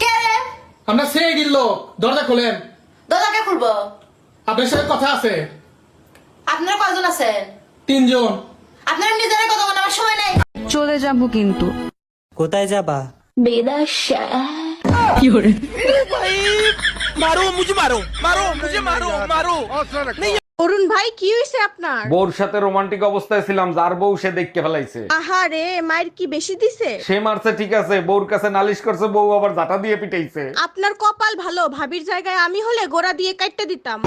কে রে? আমরা সেই দিল দরজা খোলেন। দরজাকে খুলবো? আপনার সাথে কথা আছে। আপনারা কয়জন আছেন? তিনজন। আপনারা নিজেরা কথা বলার সময় নাই। চলে যাব কিন্তু। কোথায় যাবা? অরুণ ভাই কি হয়েছে আপনার? বউর সাথে রোমান্টিক অবস্থায় ছিলাম যার বউ সে দেখতে ফেলাইছে। আহারে মায়ের কি বেশি দিছে? সে মারছে ঠিক আছে বউর কাছে নালিশ করছে বউ আবার জাটা দিয়ে পিটাইছে। আপনার কপাল ভালো ভাবির জায়গায় আমি হলে গোড়া দিয়ে কাটতে দিতাম।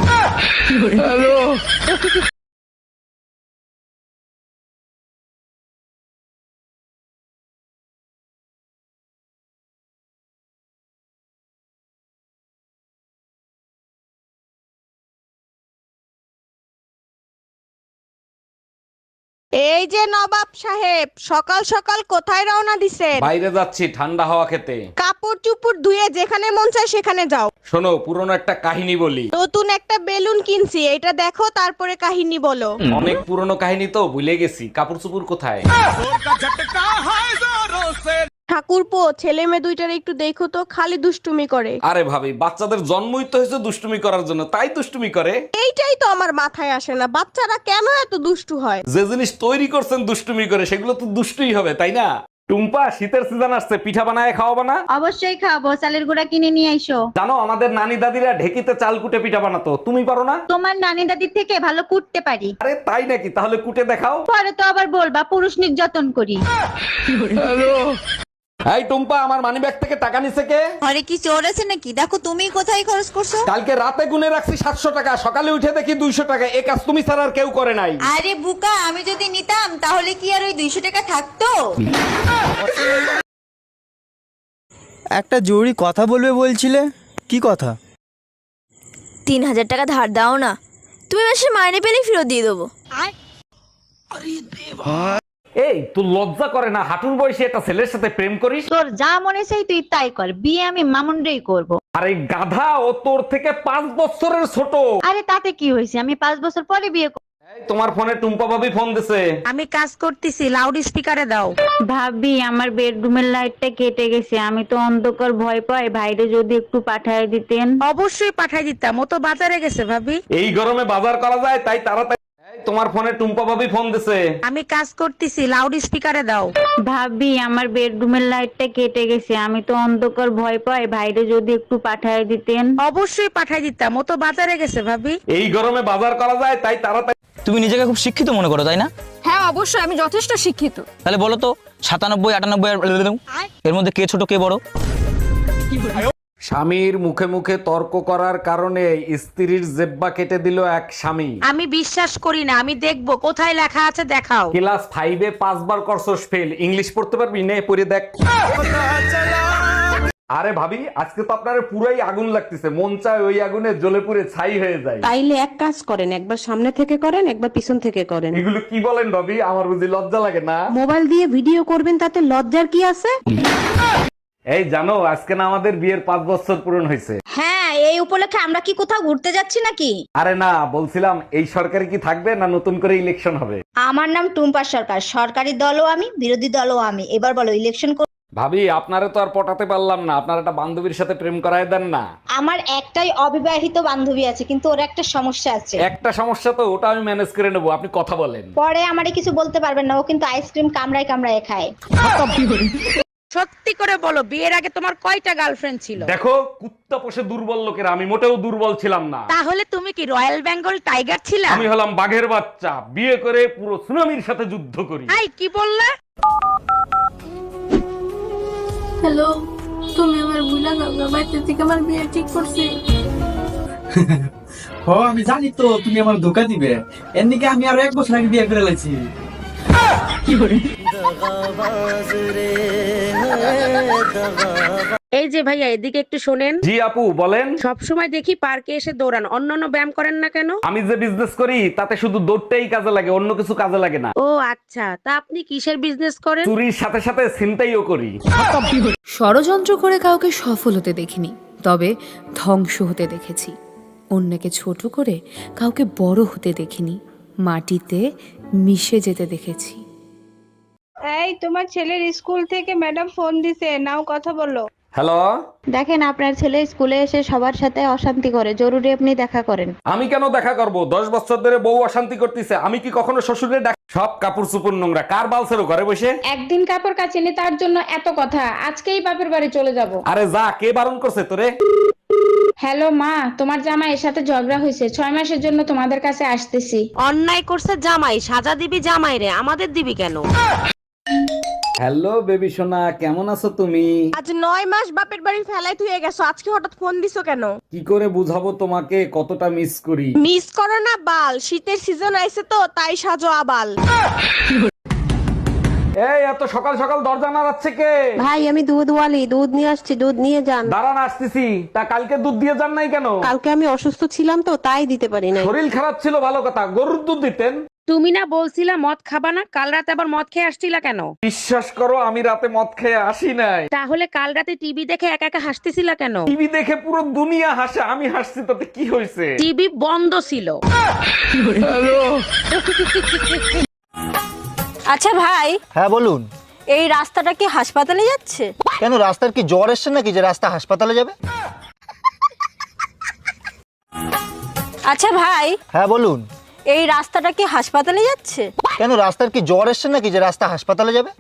এই যে নবাব সাহেব সকাল সকাল কোথায় রওনা দিছেন? বাইরে যাচ্ছি ঠান্ডা হাওয়া খেতে। কাপড় চুপড় ধুয়ে যেখানে মন চায় সেখানে যাও। শোনো পুরনো একটা কাহিনী বলি। নতুন একটা বেলুন কিনছি এটা দেখো তারপরে কাহিনী বলো। অনেক পুরনো কাহিনী তো ভুলে গেছি। কাপড় চুপড় কোথায়? ঠাকুরপো ছেলে মেয়ে দুইটার একটু দেখো তো খালি দুষ্টুমি করে। আরে ভাবি বাচ্চাদের জন্মই তো হয়েছে দুষ্টুমি করার জন্য তাই দুষ্টুমি করে। এইটাই তো আমার মাথায় আসে না বাচ্চারা কেন এত দুষ্টু হয়? যে জিনিস তৈরি করছেন দুষ্টুমি করে সেগুলো তো দুষ্টুই হবে তাই না? টুম্পা শীতের সিজন আসছে পিঠা বানায় খাওয়াবা না? অবশ্যই খাব চালের গুঁড়া কিনে নিয়ে আইসো। জানো আমাদের নানি দাদিরা ঢেকিতে চাল কুটে পিঠা বানাতো তুমি পারো না? তোমার নানি দাদির থেকে ভালো কুটতে পারি। আরে তাই নাকি তাহলে কুটে দেখাও। পরে তো আবার বলবা পুরুষ নির্যাতন করি। এই টুম্পা আমার মানি ব্যাগ থেকে টাকা নিছে কে? ঘরে কি চোর আছে নাকি? দেখো তুমি কোথায় খরচ করছ? কালকে রাতে গুনে রাখছি সাতশো টাকা সকালে উঠে দেখি দুইশো টাকা। এ কাজ তুমি ছাড়া আর কেউ করে নাই। আরে বুকা আমি যদি নিতাম তাহলে কি আর ওই দুইশো টাকা থাকতো? একটা জরুরি কথা বলবে বলছিলে? কি কথা? তিন হাজার টাকা ধার দাও না। তুমি মাসে মাইনে পেলেই ফেরত দিয়ে দেবো এই তুই লজ্জা করে না? হাঁটুর বয়সে একটা ছেলের সাথে প্রেম করিস? তোর যা মনে চাই তুই তাই কর। বিয়ে আমি মামুনরেই করব। আরে গাধা ও তোর থেকে পাঁচ বছরের ছোট। আরে তাতে কি হয়েছে? আমি পাঁচ বছর পরে বিয়ে করব। এই, তোমার ফোনে টুম্পা ভাবি ফোন দিছে। আমি কাজ করতেছি লাউড স্পিকারে দাও। ভাবি আমার বেডরুমের লাইটটা কেটে গেছে। আমি তো অন্ধকার ভয় পাই। ভাইরে যদি একটু পাঠায় দিতেন। অবশ্যই পাঠাই দিতাম। ও তো বাজারে গেছে ভাবি। এই গরমে বাজার করা যায় তাই তাড়াতাড়ি তোমার ফোনে টুম্পা ভাবি ফোন দিছে। আমি কাজ করতেছি লাউড স্পিকারে দাও। ভাবি আমার বেডরুমের লাইটটা কেটে গেছে। আমি তো অন্ধকার ভয় পাই। ভাইরে যদি একটু পাঠায় দিতেন। অবশ্যই পাঠাই দিতাম ও তো বাজারে গেছে ভাবি। এই গরমে বাজার করা যায় তাই তাড়াতাড়ি তুমি নিজেকে খুব শিক্ষিত মনে করো তাই না? হ্যাঁ অবশ্যই আমি যথেষ্ট শিক্ষিত। তাহলে বলো তো সাতানব্বই আটানব্বই আর এর মধ্যে কে ছোট কে বড়? স্বামীর মুখে মুখে তর্ক করার কারণে স্ত্রীর জেব্বা কেটে দিল এক স্বামী। আমি বিশ্বাস করি না আমি দেখব কোথায় লেখা আছে দেখাও। ক্লাস ফাইভে পাঁচবার করছস ফেল ইংলিশ পড়তে পারবি? নে পড়ে দেখ। আরে ভাবি আজকে তো আপনার পুরাই আগুন লাগতেছে মন চায় ওই আগুনে জ্বলে পুড়ে ছাই হয়ে যায়। তাইলে এক কাজ করেন একবার সামনে থেকে করেন একবার পিছন থেকে করেন। এগুলো কি বলেন ভাবি? আমার বুঝি লজ্জা লাগে না। মোবাইল দিয়ে ভিডিও করবেন তাতে লজ্জার কি আছে? এই জানো আজকে না আমাদের বিয়ের পাঁচ বছর পূরণ হয়েছে। হ্যাঁ এই উপলক্ষে আমরা কি কোথাও ঘুরতে যাচ্ছি নাকি? আরে না বলছিলাম এই সরকারি কি থাকবে না নতুন করে ইলেকশন হবে? আমার নাম টুম্পা সরকার সরকারি দলও আমি বিরোধী দলও আমি। এবার বলো ইলেকশন ভাবি আপনারে তো আর পটাতে পারলাম না আপনার একটা বান্ধবীর সাথে প্রেম করায় দেন না। আমার একটাই অবিবাহিত বান্ধবী আছে কিন্তু ওর একটা সমস্যা আছে। একটা সমস্যা তো ওটা আমি ম্যানেজ করে নেব আপনি কথা বলেন। পরে আমারে কিছু বলতে পারবেন না ও কিন্তু আইসক্রিম কামড়ায় কামড়ায় খায়। সত্যি করে বলো বিয়ের আগে তোমার কয়টা গার্লফ্রেন্ড ছিল? দেখো কুত্তা পোষে দুর্বল লোকেরা আমি মোটেও দুর্বল ছিলাম না। তাহলে তুমি কি রয়্যাল বেঙ্গল টাইগার ছিলা? আমি হলাম বাঘের বাচ্চা বিয়ে করে পুরো সুনামির সাথে যুদ্ধ করি। আই কি বললে? হ্যালো তুমি আমার ভুলা গাবলা বাড়িতে থেকে আমার বিয়ে ঠিক করছি। ও আমি জানি তো তুমি আমার ধোকা দিবে। এর নিকে আমি আরও এক বছর আগে বিয়ে করে লাইছি। এই যে ভাইয়া এদিকে একটু শোনেন। জি আপু বলেন। সব সময় দেখি পার্কে এসে দৌড়ান। অন্যান্য ব্যায়াম করেন না কেন? আমি যে বিজনেস করি তাতে শুধু দৌড়টাই কাজে লাগে অন্য কিছু কাজে লাগে না। ও আচ্ছা। তা আপনি কিসের বিজনেস করেন? চুরির সাথে সাথে ছিনতাইও করি। ষড়যন্ত্র করে কাউকে সফল হতে দেখিনি তবে ধ্বংস হতে দেখেছি। অন্যকে ছোট করে কাউকে বড় হতে দেখিনি মাটিতে মিশে যেতে দেখেছি। এই তোমার ছেলের স্কুল থেকে ম্যাডাম ফোন দিছে নাও কথা বলো। হ্যালো? দেখেন আপনার ছেলে স্কুলে এসে সবার সাথে অশান্তি করে জরুরি আপনি দেখা করেন। আমি কেন দেখা করব? দশ বছর ধরে বউ অশান্তি করতেছে আমি কি কখনো শ্বশুরের ডাক সব কাপড় চুপুর নোংরা কার বালছেরো ঘরে বসে? একদিন কাপড় কাচিনি তার জন্য এত কথা আজকেই বাপের বাড়ি চলে যাব। আরে যা কে বারণ করছে তোরে? হ্যালো মা তোমার জামাই এর সাথে ঝগড়া হয়েছে ছয় মাসের জন্য তোমাদের কাছে আসতেছি। অন্যায় করছে জামাই সাজা দিবি জামাই রে আমাদের দিবি কেন? হ্যালো বেবি সোনা কেমন আছো তুমি? আজ নয় মাস বাপের বাড়ি ফেলাই তুই গেছো আজকে হঠাৎ ফোন দিছো কেন? কি করে বুঝাবো তোমাকে কতটা মিস করি? মিস করো না বাল। শীতের সিজন আইছে তো তাই সাজো আবাল। এই এত সকাল সকাল দরজা নাড়াচ্ছে কে? ভাই আমি দুধ ওয়ালি দুধ নিয়ে আসছি দুধ নিয়ে যান। দাঁড়ান আসতেছি। তা কালকে দুধ দিয়ে যান নাই কেন? কালকে আমি অসুস্থ ছিলাম তো তাই দিতে পারি নাই। শরীর খারাপ ছিল ভালো কথা। গরুর দুধ দিতেন। তুমি না বলছিলা মদ খাবা না কাল রাতে আবার মদ খেয়ে আসছিলা কেন? বিশ্বাস করো আমি রাতে মদ খেয়ে আসি নাই। তাহলে কাল রাতে টিভি দেখে একা একা হাসতেছিলা কেন? টিভি দেখে পুরো দুনিয়া হাসে আমি হাসছি তাতে কি হয়েছে? টিভি বন্ধ ছিল। আচ্ছা ভাই হ্যাঁ বলুন। এই রাস্তাটা কি হাসপাতালে যাচ্ছে? কেন রাস্তার কি জ্বর এসছে নাকি যে রাস্তা হাসপাতালে যাবে? আচ্ছা ভাই। হ্যাঁ বলুন। এই রাস্তাটা কি হাসপাতালে যাচ্ছে? কেন, রাস্তার কি জ্বর এসছে নাকি যে রাস্তা হাসপাতালে যাবে?